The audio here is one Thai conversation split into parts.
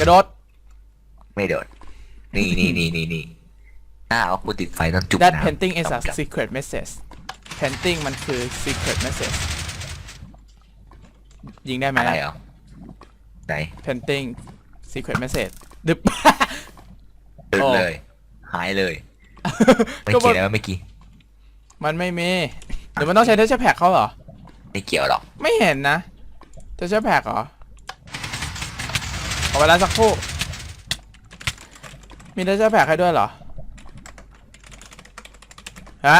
กระโดดไม่โดด นี่นี่นี่นี่นี่ถ้าเอาคุณติดไฟต้องจุ่ม that น้ำ painting is a ต้องจับ secret message painting มันคือ secret message ยิงได้ไหม อะไรเหรอไหน painting secret message ดึบ ตึกโอ้ เลย หายเลย ไม่ก็เกี่มัยวนแล้วไม่กี่มันไม่มีหรือมันต้องใช้ texture pack เขาเหรอ ไม่เกี่ยวหรอก ไม่เห็นนะ texture pack เหรอ เอาเวลาสักครู่ มี texture pack ให้ด้วยเหรอ ฮะ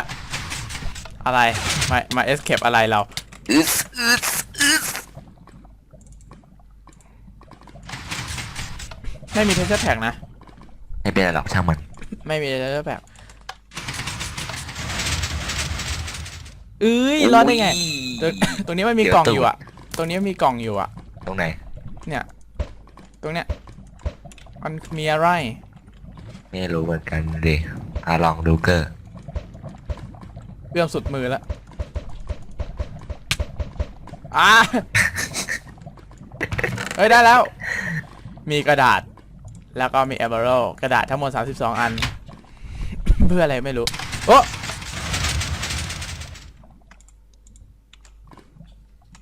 อะไร มา มา escape อะไรเราอึสอึสอึสไม่มี texture pack นะ ไม่เป็นไรหรอกช่างมัน ไม่มี texture pack เอ้ยรอดได้ไงตรงตรงนี้มันมีกล่องอยู่อะตรงนี้มีกล่องอยู่อะตรงไหน เนี่ยต รงเนี้ยมันมีอะไรไม่รู้เหมือนกันดิอะลองดูเกอร์เรื่องสุดมือแล้วอะเฮ้ย ได้แล้ว มีกระดาษ แล้วก็มีแอ b เบโรกระดาษทั้งหมด 32 อัน เพื่ออะไรไม่รู้ โอ้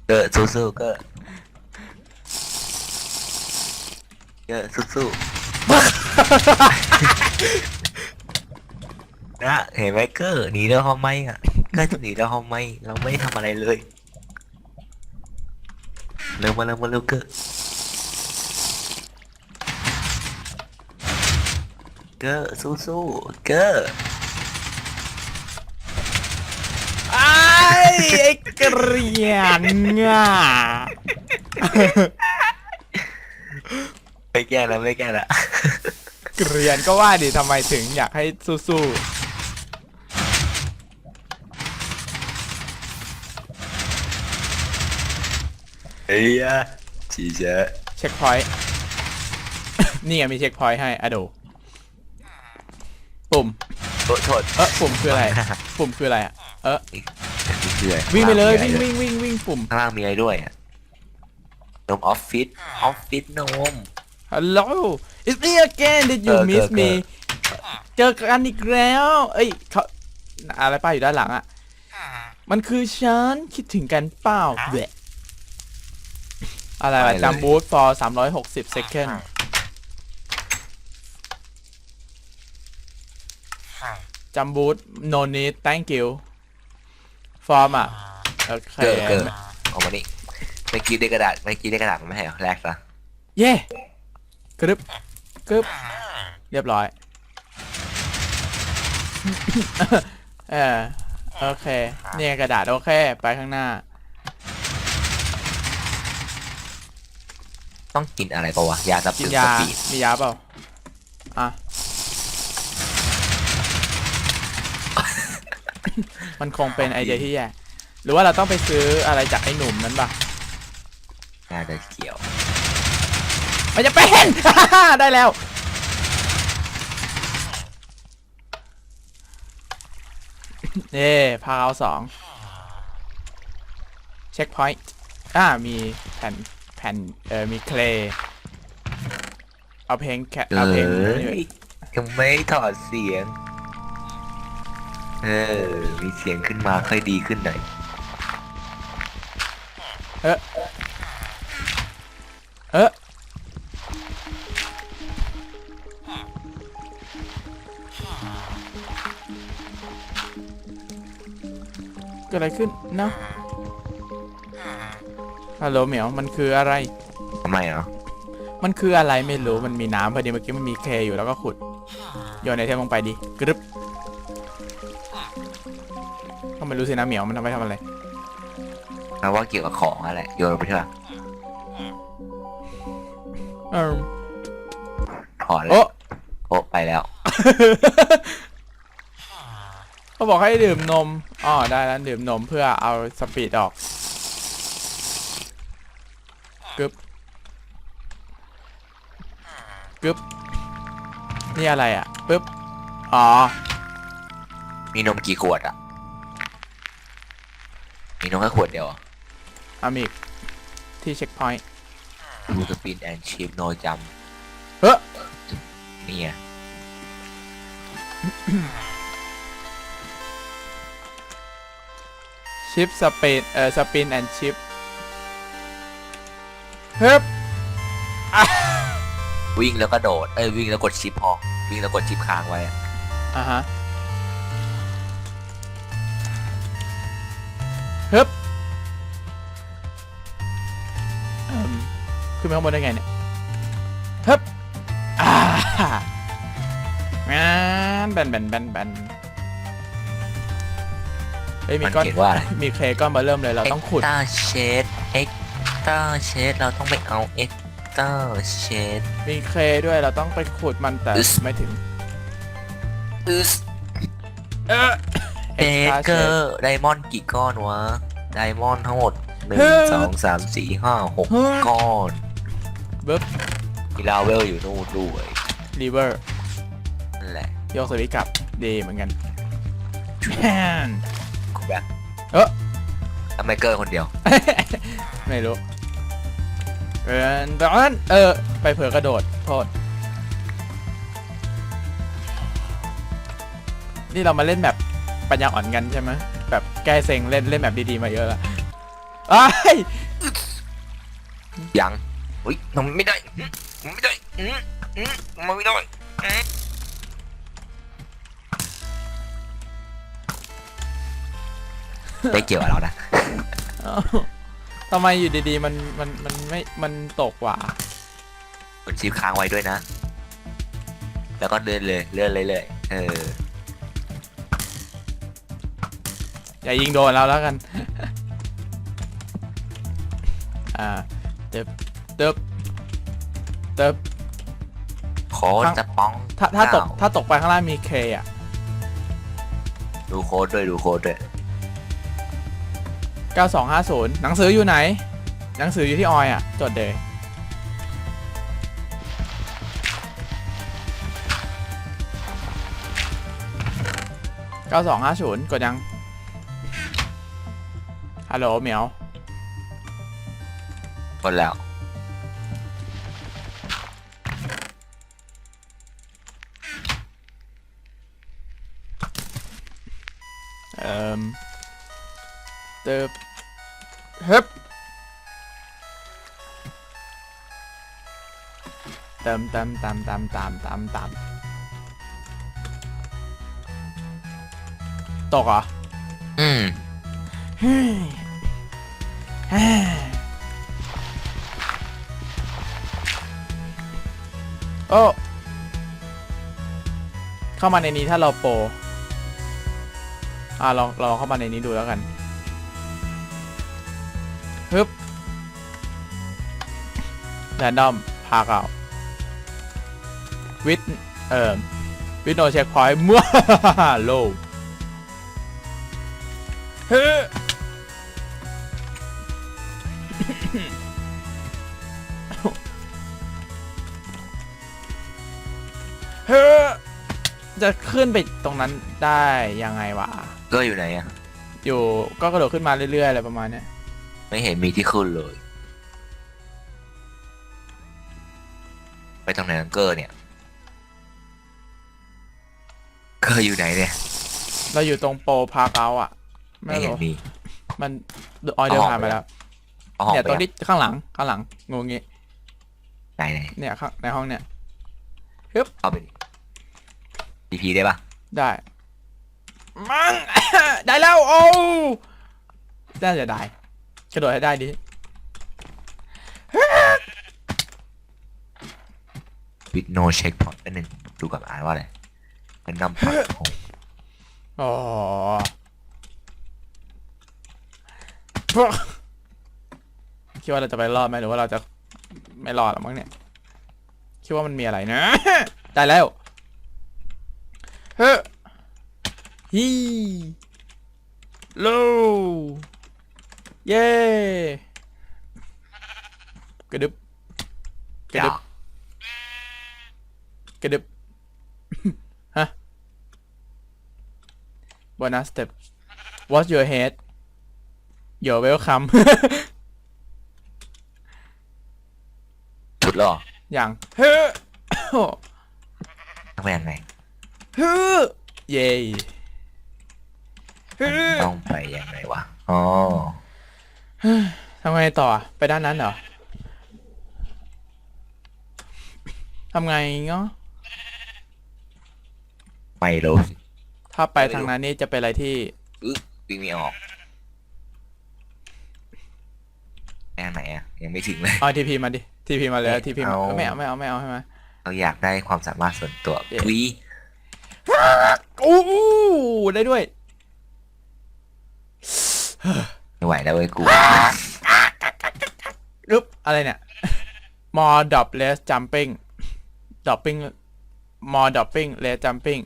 เกอร์สู้ๆเกอร์ เกอร์สู้ๆนะเห็นไหมเกอร์หนีแล้วทำไมอะเกอร์จะหนีแล้วทำไมเราไม่ได้ทำอะไรเลยเร็วมาเร็วมาเร็วเกอร์เกอร์สู้ๆเกอร์ไอ้ไอ้เกรียนง่ะ ไม่แก้แล้วไม่แก้แล้วเกรียนก็ว่าดิทำไมถึงอยากให้สู้เฮ้ยจีเจๆเช็คพอยต์ นี่ไงมีเช็คพอยต์ให้อะดูปุ่ม โทษโทษเออปุ่มคืออะไร ปุ่มคืออะไรอะเออนี่คืออะไรวิ่งไปเลยข้าวิ่งมีอะไรวิ่งวิ่งวิ่งปุ่ม ข้างล่างมีอะไรด้วยอะนมออฟฟิศออฟฟิศนม Hello it's me again did you เออ miss เออ me เจอกันอีกแล้ว เอ้ยเขาอะไรป้าอยู่ด้านหลังอะมันคือฉันคิดถึงกันเปล่าแหละอะไรวะจำบูท for 360 second จำบูท no need thank you ฟอร์มอะ โอเค เกิดเกิดออกมานี่เมื่อกี้ได้กระดาษเมื่อกี้ได้กระดาษมันไม่ให้เหรอแลกซะ เย่ กรึบกรึบเรียบร้อย เออโอเคเนี่ยกระดาษโอเค ไปข้างหน้า ต้องกินอะไรปะวะ ยาสับกินสึกยา สปีดมียาเปล่า อะ มันคงเป็นไอเดียที่แย่ หรือว่าเราต้องไปซื้ออะไรจากไอ้หนุ่มนั้นป่ะน่าจะเกี่ยว มันจะเป็น ได้แล้ว เย่พาเอาสองเช็คพอยต์อ่ามีแผ่นแผ่นเออมีเคลเอาเพลงแคเอเอาเพลงอยังไม่ถอดเสียง เออ มีเสียงขึ้นมาค่อยดีขึ้นหน่อย เออ เกิดอะไรขึ้นเนาะฮัลโหลเหมียวมันคืออะไร ทำไมเหรอมันคืออะไรไม่รู้มันมีน้ำพอดีเมื่อกี้มันมีเคอยู่แล้วก็ขุดโยนไอเทมลงไปดิกรึบก็ไม่รู้สินะเหมียวมันทำไปทำอะไรแปลว่าเกี่ยวกับของอะไรโยนลงไปเถอะเออถอดแล้โอ้วโอ้ไปแล้ว เขาบอกให้ดื่มนม อ๋อได้แล้วดื่มนมเพื่อเอาสปีดออกกึบกึบนี่อะไรอะปึ๊บอ๋อ มีนมกี่ขวดอะ มีนมแค่ขวดเดียวเหรออามิกที่เช็คพอยต์ ดูสปินแอนชิปโนจัมเฮ้ยนี่ไง ชิปสเปนเอ่อสปินแอนชิปเฮ้ยวิ่งแล้วก็โดด เอ้ยวิ่งแล้วกดชิปพอ วิ่งแล้วกดชิปค้างไว้อะอะฮะเฮ้ยเอิ่มขึ้นไปข้างบนได้ไงเนี่ยเฮ้ยอ่างานแบนแบนแบนแบน เฮ้ยมีมันก้อนเขียนว่าอะไร มีเคก้อนมาเริ่มเลยเราต้องขุด เอ็กตาเชดเอ็กตาเชดเราต้องไปเอาเอ็กตาเชด มีเคด้วยเราต้องไปขุดมันแต่อึ๊ส ไม่ถึง อึสเออ เบเกอร์ไดมอนด์กี่ก้อนวะ ไดมอนด์ทั้งหมดหนึ่งเฮ้ยสองสามสี่ห้าหกเฮ้ย ก้อนเบิบมีลาเวลอยู่นู่นด้วยรีเวอร์นั่นแหละโยกสวิตช์กลับดีเหมือนกันแฮนคุณ แบ็คเออทำไมเกอร์คนเดียว ไม่รู้เออตอนนั้นเออ ไปเผลอกระโดด โทษ นี่เรามาเล่นแบบปัญญาอ่อนกันใช่ไหมแบบแก้เซ็งเล่นเล่นแบบดีๆมาเยอะแล้วอ้ายยังเฮ้ยทำไม่ได้หึทำไม่ได้อืมอืมทำไม่ได้อืม ไม่เกี่ยวกับเรานะ เอ้าทำไมอยู่ดีๆ มันมันมันไม่มันตกว่ะกดชิปค้างไว้ด้วยนะ แล้วก็เลื่อนเลยเลื่อนเลยเลยๆเออ อย่ายิงโดนเราแล้วกัน อ่าเติบเติบเติบ โค้ดข้างจะป้องถ้าถ้าตกเถ้าตกไปข้างล่างมีเคอะดูโค้ดด้วยดูโค้ดด้วย 9250 หนังสืออยู่ไหน หนังสืออยู่ที่ออยอะ จดเลย9250กดยัง ฮัลโหลเหมียว หมดแล้ว เอ่มเติบ เฮึบเติมเติมตามตามตามตามตามตกเหรอ อืมเฮ้ยเฮ้ยโอ้เข้ามาในนี้ถ้าเราโปรอ่าลองลองเข้ามาในนี้ดูแล้วกัน แรนดอมพาเก่าวิทเอ่อวิทโนเช็คพอยต์มั่วโลเฮ้ยเฮ้ยจะขึ้นไปตรงนั้นได้ยังไงวะ ก็อยู่ไหนอะอยู่ก็กระโดดขึ้นมาเรื่อยๆอะไรประมาณเนี้ยไม่เห็นมีที่ขึ้นเลย ไปตรงไหนนังเกอร์เนี่ย เกอร์อยู่ไหนเนี่ย เราอยู่ตรงโปรพาร์คเอาท์อะ ไม่ไม่เห็นรู้ มี มันออยเดินเอาออกผ่านไปแล้ว เอาห้องเนี่ยไปตรงยังที่ข้างหลังข้างหลังงูงี้ ไหนไหนเนี่ยข้างในห้องเนี่ย เอาไปดิพีได้ปะได้ มั้งได้แล้ว โอ้น่าจะได้ กระโดดให้ได้ดิ วิดโนเช็คพอตนิดนึงดูกับอ่านว่าอะไรเป็นนำปัดโอ้อ๋อคิดว่าเราจะไปรอดไหมหรือว่าเราจะไม่รอดหรอมั้งเนี่ย คิดว่ามันมีอะไรนะ ได้แล้ว เฮ้ฮีโลเย้กระดึบกระดึบ กระดึบฮะ bonus step watch your head you're welcome ชุดเหรออย่างเฮ้ยต้องไปยังไงฮึเย่ฮึมันต้องไปยังไงวะอ๋อทำไงต่ออะไปด้านนั้นเหรอทำไงเนาะ ไม่รู้ถ้าไปทางนั้นนี่จะเป็นอะไรที่อึ๊ะวิ่งไม่ออกแอนไหนอะยังไม่ถึงเลย เอาทีพีมาดิทีพีมาเลยทีพีเอา ไม่เอาไม่เอาไม่เอาใช่ไหมเราอยากได้ความสามารถส่วนตัวเอ๊ะวีอู้ได้ด้วย ไม่ไหวแล้วเว้ยกูอึ๊บอะไรเนี่ย more drop less jumping dropping more dropping less jumping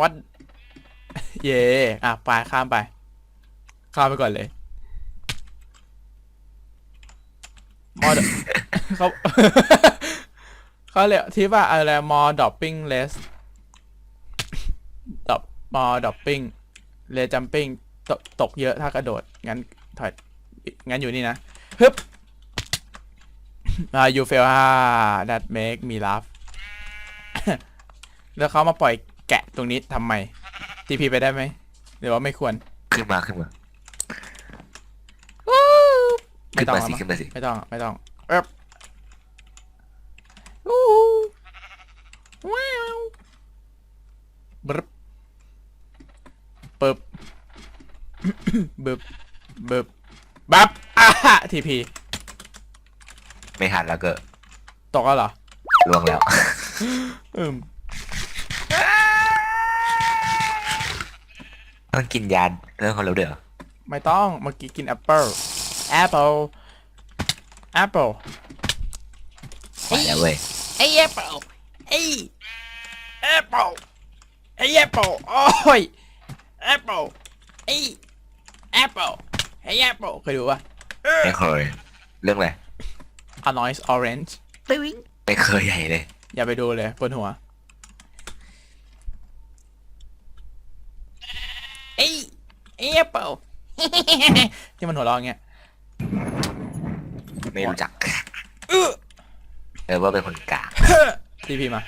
วัดเย่อะไปข้ามไป ข้ามไปก่อนเลย more dro- เขาเขาเรียกที่ว่าอะไร more dropping less drop more dropping เลจัมปิ้งตกเยอะถ้ากระโดด งั้นถอยงั้นอยู่นี่นะฮึบอ่า you fail ฮ่า that make me laugh แล้วเขามาปล่อย แกะตรงนี้ทำไม TP ไปได้ไหมหรือว่าไม่ควรขึ้นมาขึ้นมาไม่ขึ้นต้องมาแล้วสิมั้งขึ้นมาสิไม่ต้องไม่ต้องเอ๊บอู้ว้าวบรึบปึ๊บ บึบบึบบับอะทีพีไม่ทันแล้วก็ตกแล้วเหรอล่วงแล้ว อืม ต้องกินยาเรื่องของเราเด้อไม่ต้องเมื่อกี้กินแอปเปิลแอปเปิลแอปเปิลไหวแล้วเว้ยไอ้แอปเปิลไอ้แอปเปิลไอ้แอปเปิลโอ้ยแอปเปิลไอ้แอปเปิลไอ้แอปเปิลเคยดูปะไม่เคย เรื่องอะไร A Noise Orange ไม่เคยใหญ่เลย อย่าไปดูเลยบนหัวไอ้ไอ้แอปเปิล ที่มันหัวเราะอย่างเงี้ยไม่รู้จัก เออเออว่าเป็นคนกลางทีพีมา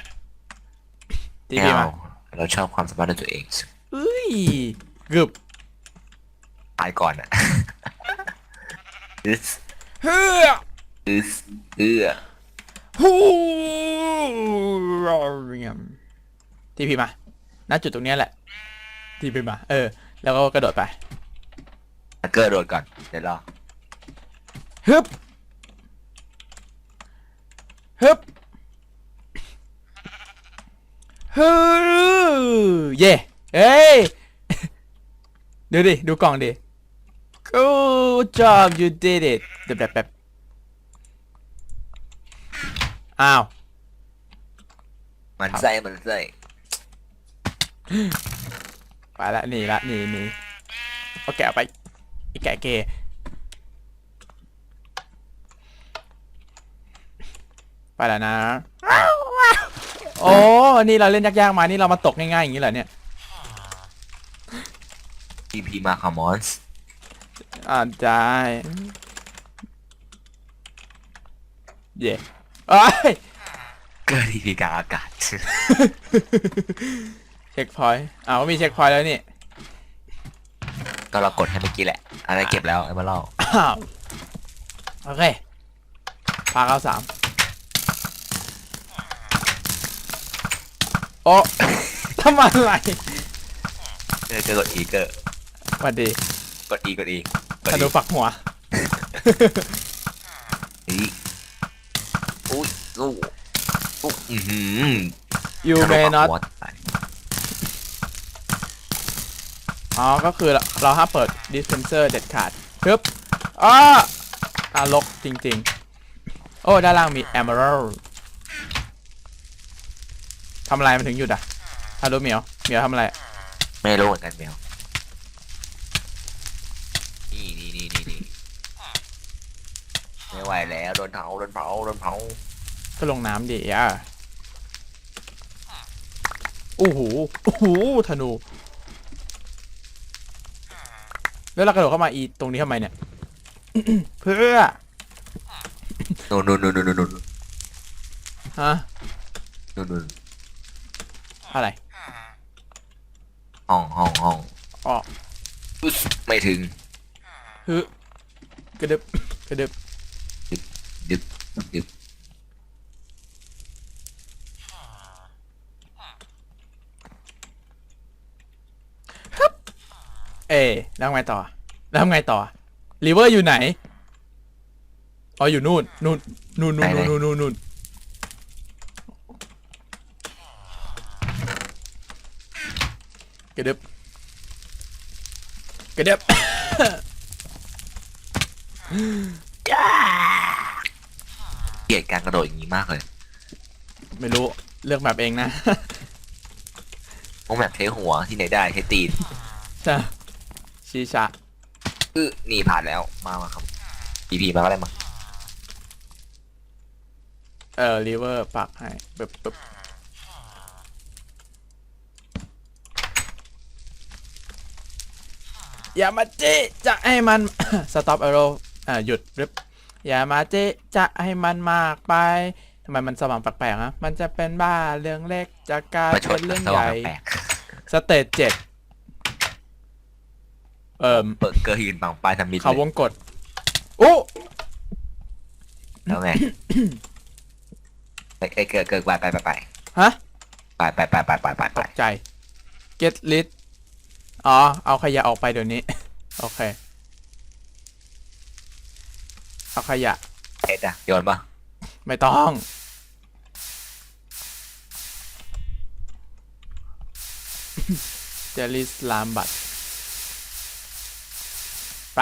ทีไม่พีเอามาเราชอบความสามารถในตัวเองเอ้ยกึบตายก่อนอะอึสเฮืออึสเอื้อฮูทีพีมาณจุดตรงเนี้ยแหละทีพีมา เออ แล้วก็กระโดดไป เกอร์โดดก่อน เดี๋ยวรอฮึบฮึบฮึเย่เอ้ยดูดิ ดูกล่องดิ Good job you did it เดี๋ยวแบบแบบอ้าว มันไส้มันไส้ไปละหนีละหนีหนีเอาแกะไปไอ แกะเกย์ไปแล้วนะ โอ้ นี่เราเล่นยากๆมา นี่เรามาตกง่ายๆอย่างนี้เหรอเนี่ยทีพีมาคามอนส์อ่าได้เย่เอ้ย เกอร์ทีพีกลางอากาศ เช็คพอยต์อ้าวมีเช็คพอยต์แล้วนี่ ก็เรากดให้เมื่อกี้แหละอันนั้นเก็บแล้วไอ้มาเล่าอ้าวโอเคพาเข้าสามโอ้ทำอะไรเกอร์เกอร์กดอีเกอร์สวัสดีกดอีกดอีกดธอีนูฝักหัว อีอุ้ยอู้อู้อือหือ you ธนู may ปัก not หัวตาย อ๋อ ก็คือเราเราห้ามเปิด dispenser เด็ดขาดปึ๊บอ้าอ่าลกจริง ๆ โอ้ ด้านล่างมี emerald ทำอะไรมันถึงหยุดอะฮัลโหลเหมียวเหมียวทำอะไร ไม่รู้เหมือนกันแมวนี่นี่นี่นี่นี่ไม่ไหวแล้วโดนเผาโดนเผาโดนเผาก็ลงน้ำดิอะโอ้โหโอ้โหธนู แล้วเรากระโดดเข้ามาอีตรงนี้ทำไมเนี่ย เพื่อนู่นนู่นนู่นนู่นนู่นฮะนู่นนู่นอะไรห้องห้องห้องอ๋ออุ๊ยไม่ถึงฮึกระดึบกระดึบดึบดึบ เอยแล้วไงต่อ แล้วไงต่อรีเวอร์อยู่ไหนอ๋ออยู่นู่นนู่นนู่นนู่นนู่นนู่นนู่นกระดึบกระดึบเกลียดการกระโดดอย่างนี้มากเลย ไม่รู้เลือกแบบเองนะพวกแบบใช้หัวที่ไหนได้ใช้ตีน จ้ะ ชีชะคือนี่ผ่านแล้ว มามาครับพีพีมาก็ได้มาเออรีเวอร์ปักให้ปึ๊บปึ๊บอย่ามาเจ๊จะให้มัน สต็อปเอโรอ่าหยุดปึ๊บอย่ามาเจ๊จะให้มันมากไปทำไมมันสว่างแปลกๆอะมันจะเป็นบ้าเรื่องเล็กจะกลายประชเป็ดนเรื่องสใหว่างญ่แปลก สเตจเจ็ด เอ่มๆเปิดเกอร์ยืนบางปลายทำมิดเลเขายวงกดโอ้แล้วไงไอ้ไอ้เกิดเกิดไปไปไปไปฮะไปไปไปไปไปไปตไปกใจ get rid อ๋อ เอาขยะออกไปเดี๋ยวนี้ โอเค เอาขยะ เอ็ดอะโยนปะไม่ต้อง เจลิสลามบัต ไป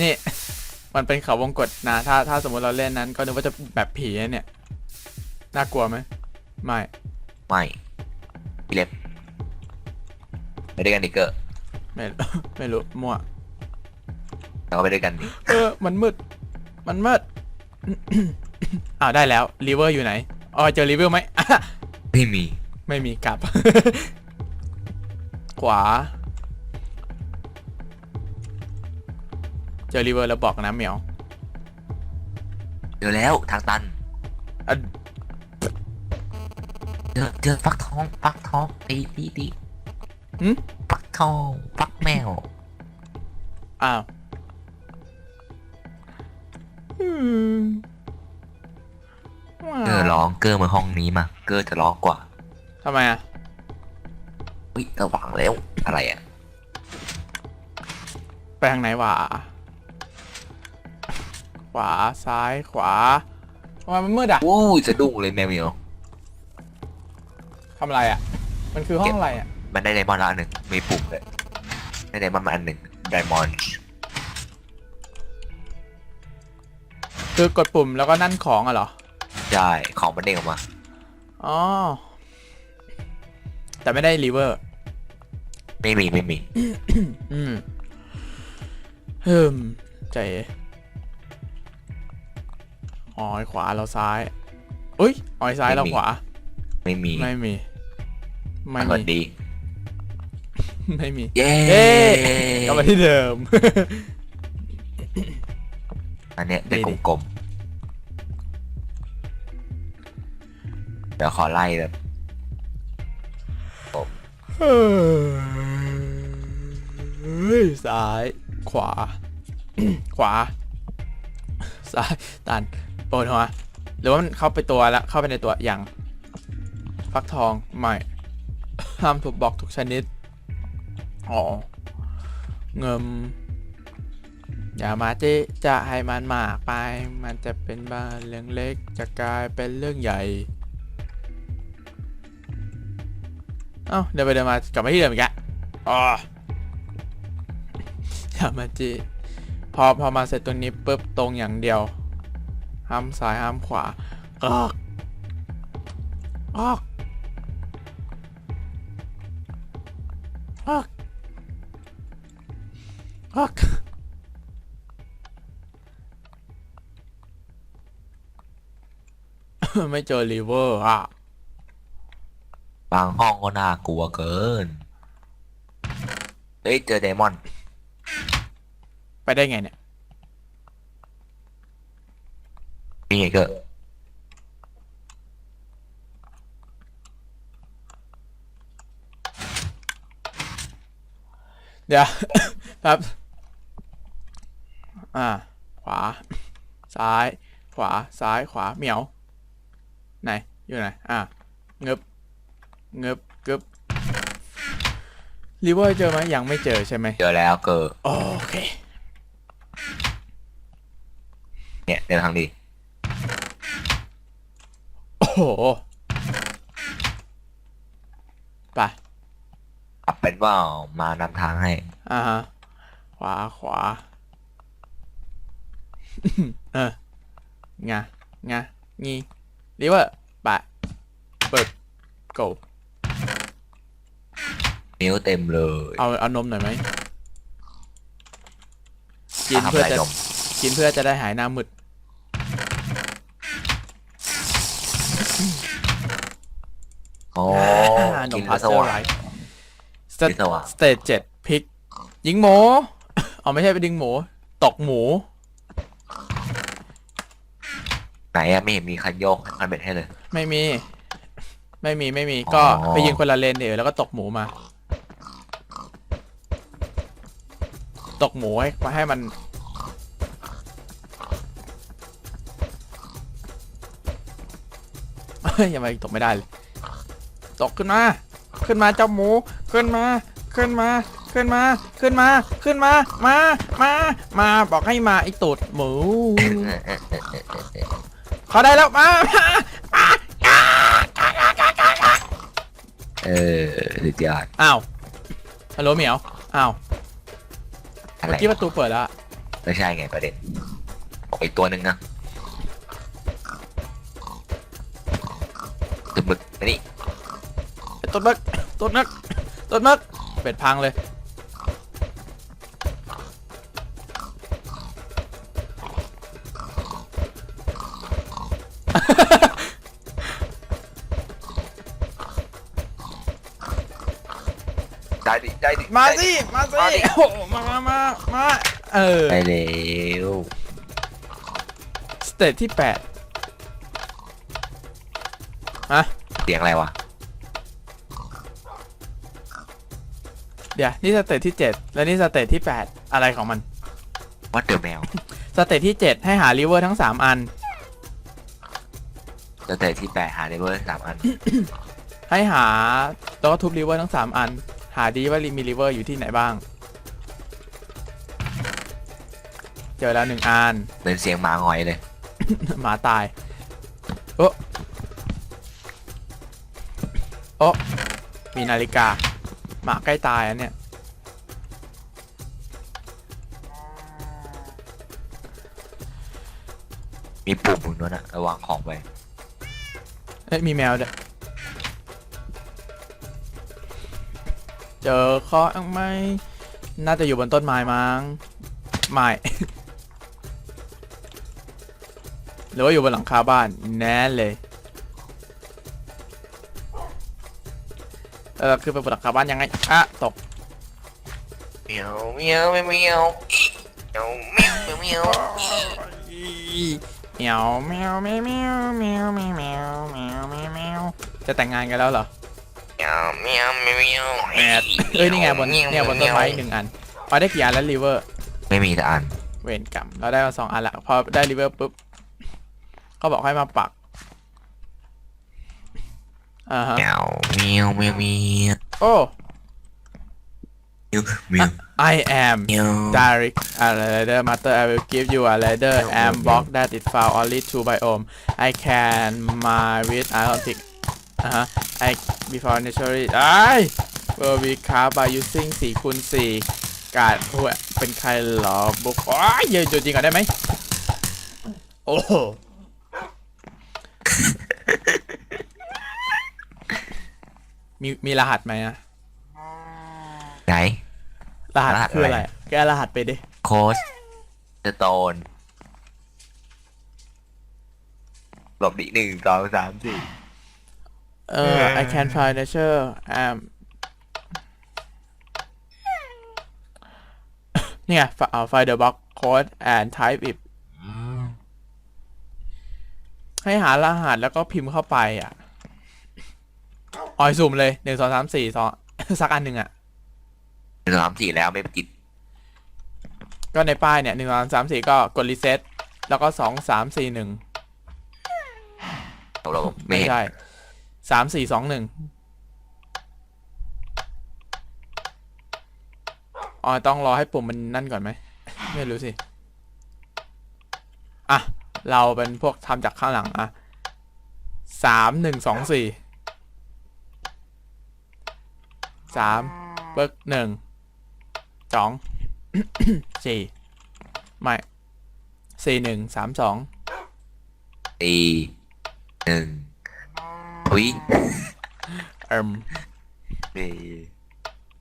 นี่ มันเป็นเขาวงกตนะ ถ้าถ้าสมมติเราเล่นนั้น ก็นึกว่าจะแบบผีนะเนี่ย น่ากลัวไหมไม่ ไม่พี่เล็บไปด้วยกันดิเกอร์ไม่ ไม่รู้ มั่ว เราก็ไปด้วยกันดิเออ มันมืด มันมืด อ้าวได้แล้วรีเวอร์อยู่ไหน อ๋อเจอรีเวอร์ไหมอะไม่มี ไม่มีกลับ ขวา เจอรีเวอร์แล้วบอกนะเหมียวเจอแล้วทางตันอะเจอเจอฟักทองฟักทองตีตีตีหึฟักทองฟักแมวอ้าวอืมว้าวเกอร์ร้องเกอร์มาห้องนี้มา เกอร์จะร้องกว่าทำไมอะ อุ้ยระวังแล้วอะไรอะไปทางไหนวะขวาซ้ายขวาทำไมมันมืดอะวู้ยสะดุ้งเลยแมวเหมียวทำอะไรอะ มันคือห้องอะไรอะ มันได้ไดมอนด์ละอันหนึ่งมีปุ่มเลยได้ไดมอนด์มาอันหนึ่งไดมอนด์คือกดปุ่มแล้วก็นั่นของอะเหรอใช่ของมันเด้งออกมาอ๋อแต่ไม่ได้รีเวอร์ ไม่มีไม่มี อืมเฮิมใจเอ๋อ๋อขวาเราซ้ายอุ้ยอ๋อซ้ายเราขวา ไม่มีไม่มี ไม่สวัสมี ดี ไม่มี เย้เย้กลับมาที่เดิม อันเนี้ยเป็นดีดิกลมๆเดี๋ยวขอไล่แบบเฮ้ย ซ้าย ขวา ขวา ซ้าย ตันโปนหัวหรือว่ามันเข้าไปตัวแล้วเข้าไปในตัวอย่างฟักทองไม่ห้ามถูกบล็อกทุกชนิด อ๋อ เงิมอย่ามาเจ๊จะให้มันมากไป มันจะเป็นบ้านเรื่องเล็กจะกลายเป็นเรื่องใหญ่ เอ้าเดินไปเดินมากลับมาที่เดิมอีกแล้วอ๋อ อย่ามาจ๊พอพอมาเสร็จตัวนี้ปุ๊บตรงอย่างเดียว ห้ามซ้ายห้ามขวาออกออกออกออกไม่เจอรีเวอร์อะ บางห้องก็น่ากลัวเกิน เฮ้ย เจอไดมอนด์ ไปได้ไงเนี่ย นี่ไงก็เดี๋ยว ครับ อ่า ขวา ซ้าย ขวา ซ้าย ขวา เหมียว ไหน อยู่ไหน อ่าเงึบเงึบกึบรีเวอร์เจอไหมยังไม่เจอใช่ไหมเจอแล้วเกิด โอเค เนี่ยเดินทางดีโอ้โหไปปรับเป็นว่ามานำทางให้ อ่าฮะขวาขวา เอองะงะงีริเวอร์ไปเปิด go นิ้วเต็มเลยเอาเอานมหน่อยไหมกินทำเพื่ออะไรจะนม กินเพื่อจะได้หายหน้ามึด อ้อ่านกิมนพาแล้สวสเตอร์ว่างไรสกินสว่าง สเตจเจ็ดพริก ยิงหมู เอาไม่ใช่ไปดึงหมู ตกหมู ไหนอะไม่เห็นมีคันโยกคันเบ็ดให้เลย ไม่มี ไม่มีไม่มีอ๋อก็ไปยิงคนละเลนเดี๋ยวแล้วก็ตกหมูมา ตกหมูให้มาให้มัน เฮ้ยยังไงตกไม่ได้เลย ตกขึ้นมา ขึ้นมาเจ้าหมู ขึ้นมา ขึ้นมา ขึ้นมา ขึ้นมา ขึ้นมา มา มา มา บอกให้มาไอ้ตูดหมู เขาได้แล้ว มา มาเออสุดยอดอ้าว ฮัลโหลเหมียว อ้าวอะไรเมื่อกี้ประตูเปิดแล้วอะไม่ใช่ไงประเด็นบอกอีกตัวหนึ่งนะ ต้นมึกต้นมึกต้นมึกเป็ดพังเลย ได้ดิได้ดิมาได้สิดิมาสิมาดิโอ้โหมามามามาเออได้เร็วสเตจที่แปดฮะ เสียงอะไรวะ ดี๋ยวนี่สเตจที่เจ็ดแล้วนี่สเตจที่แปดอะไรของมันวัดเดอร์แมวสเตจที่เจ็ดให้หาริเวอร์ทั้งสามอัน จะแต่ที่แปดหาได้เบอร์สามอัน ให้หาแล้วก็ทุบริเวอร์ทั้งสามอัน หาดีว่ามีริเวอร์อยู่ที่ไหนบ้าง เจอแล้วหนึ่งอันเป็นเสียงหมาหงอยเลย หมาตาย โอ้โอ้มีนาฬิกา หมาใกล้ตายอันเนี้ยมีปุ่มหมุนด้วยนะระวังของไปเอ้ยมีแมวด้วยเจอเคาะไหมน่าจะอยู่บนต้นไม้มั้งไม่ หรือว่าอยู่บนหลังคาบ้านแน่เลย เออคือไปบนหลังคาบ้านยังไงอะตกเมียวเมียวเมียวเมียวเมียวเมียวเมียวเหมียวแมวแมวแมวแมวแมวแมวแมวแมวแมวจะแต่งงานกันแล้วเหรอเมียวเมียวเมียวเมียวแอดเอ้ยนี่ไงบนเนี่ยบนต้นไม้อีกหนึ่งอันพอได้กี่อันแล้วรีเวอร์ไม่มีแต่อันเวรกรรมเราได้มาสองอันละพอได้รีเวอร์ปุ๊บเขาบอกให้มาปัก อ่าฮะเมียวเมียวเมียวเมียวโอ้ เมียว I am เมียว direct a ladder master I will give you a ladder and block that it found only two biome I can mine with aromatic อ่าฮะ I before naturally ไอ้ will be craft by using 4คูณ4การหัวเป็นใครเหรอบุกโอ้ยเยอะจริงก่อนได้ไหมโอ้โห มีมีรหัสไหมอะไหน รหัสรหัสคืออะอะไรไร แกรหัสไปดิ โค้ชสโตนหลบดิหนึ่งสองสามสี่ เออ I can find nature um นี่ไงเอา find the box code and type it ให้หารหัสแล้วก็พิมพ์เข้าไปอะ ออยสุ่มเลยหนึ่งสองสามสี่สอง สักอันหนึ่งอะหนึ่งสองสามสี่แล้วไม่ติดก็ในป้ายเนี่ยหนึ่งสองสามสี่ก็กดรีเซ็ตแล้วก็สองสามสี่หนึ่งตกลงไม่ไม่เห็นใช่สามสี่สองหนึ่งอ๋อต้องรอให้ปุ่มมันนั่นก่อนไหม ไม่รู้สิ อะ เราเป็นพวกทำจากข้างหลัง อะสามหนึ่งสองสี่ สามเบิกหนึ่งสองสี่ไม่สี่หนึ่งสามสองสี่หนึ่งอุ้ยเอิมสี่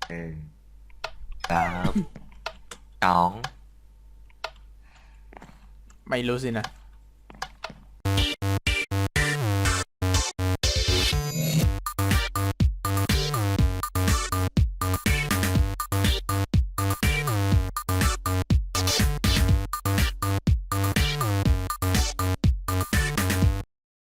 หนึ่งสามสองไม่รู้สินะ